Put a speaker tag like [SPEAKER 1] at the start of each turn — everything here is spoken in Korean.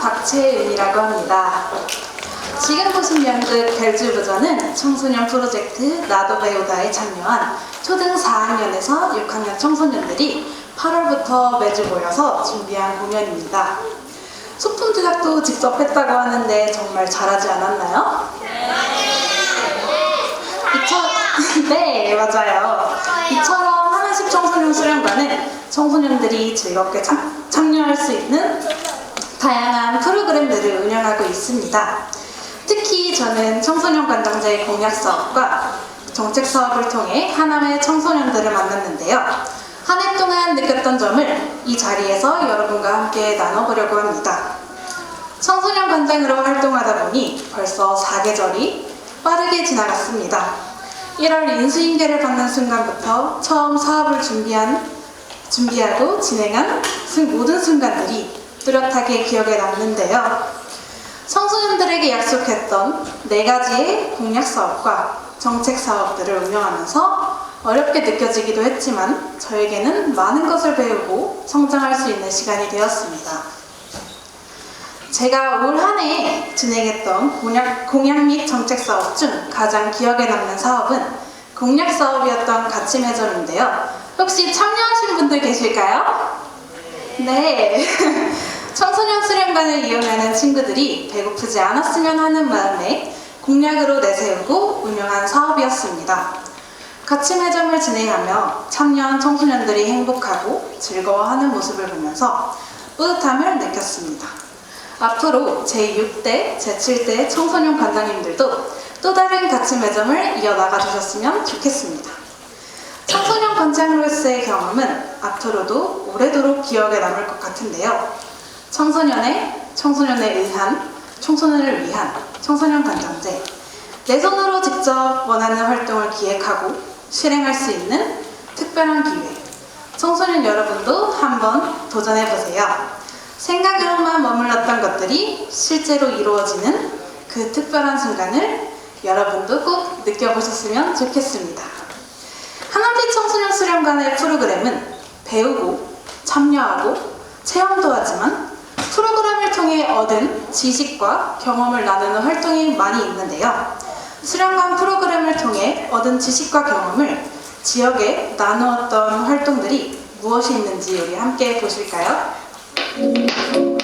[SPEAKER 1] 박채은이라고 합니다. 지금 보신 연극 벨즈부전은 청소년 프로젝트 나도 배우다에 참여한 초등 4학년에서 6학년 청소년들이 8월부터 매주 모여서 준비한 공연입니다. 소품 제작도 직접 했다고 하는데 정말 잘하지 않았나요? 이처... 네, 맞아요. 이처럼 하나씩 청소년 수련관은 청소년들이 즐겁게 참, 참여할 수 있는 다양한 프로그램들을 운영하고 있습니다. 특히 저는 청소년 관장제 공약 사업과 정책 사업을 통해 하남의 청소년들을 만났는데요. 한 해 동안 느꼈던 점을 이 자리에서 여러분과 함께 나눠보려고 합니다. 청소년 관장으로 활동하다 보니 벌써 4계절이 빠르게 지나갔습니다. 1월 인수인계를 받는 순간부터 처음 사업을 준비한, 준비하고 진행한 순- 모든 순간들이 뚜렷하게 기억에 남는데요. 청소년들에게 약속했던 네 가지의 공약 사업과 정책 사업들을 운영하면서 어렵게 느껴지기도 했지만 저에게는 많은 것을 배우고 성장할 수 있는 시간이 되었습니다. 제가 올 한 해 진행했던 공약, 공약 및 정책 사업 중 가장 기억에 남는 사업은 공약 사업이었던 가치 매점인데요. 혹시 참여하신 분들 계실까요? 네. 청소년 수련관을 이용하는 친구들이 배고프지 않았으면 하는 마음에 공약으로 내세우고 운영한 사업이었습니다. 가치 매점을 진행하며 참여한 청소년들이 행복하고 즐거워하는 모습을 보면서 뿌듯함을 느꼈습니다. 앞으로 제6대, 제7대 청소년 관장님들도 또 다른 가치 매점을 이어나가 주셨으면 좋겠습니다. 청소년 관장으로서의 경험은 앞으로도 오래도록 기억에 남을 것 같은데요. 청소년의, 청소년에 의한, 청소년을 위한 청소년 관장제. 내 손으로 직접 원하는 활동을 기획하고 실행할 수 있는 특별한 기회. 청소년 여러분도 한번 도전해보세요. 생각으로만 머물렀던 것들이 실제로 이루어지는 그 특별한 순간을 여러분도 꼭 느껴보셨으면 좋겠습니다. 하남대 청소년 수련관의 프로그램은 배우고 참여하고 체험도 하지만 프로그램을 통해 얻은 지식과 경험을 나누는 활동이 많이 있는데요. 수련관 프로그램을 통해 얻은 지식과 경험을 지역에 나누었던 활동들이 무엇이 있는지 우리 함께 보실까요?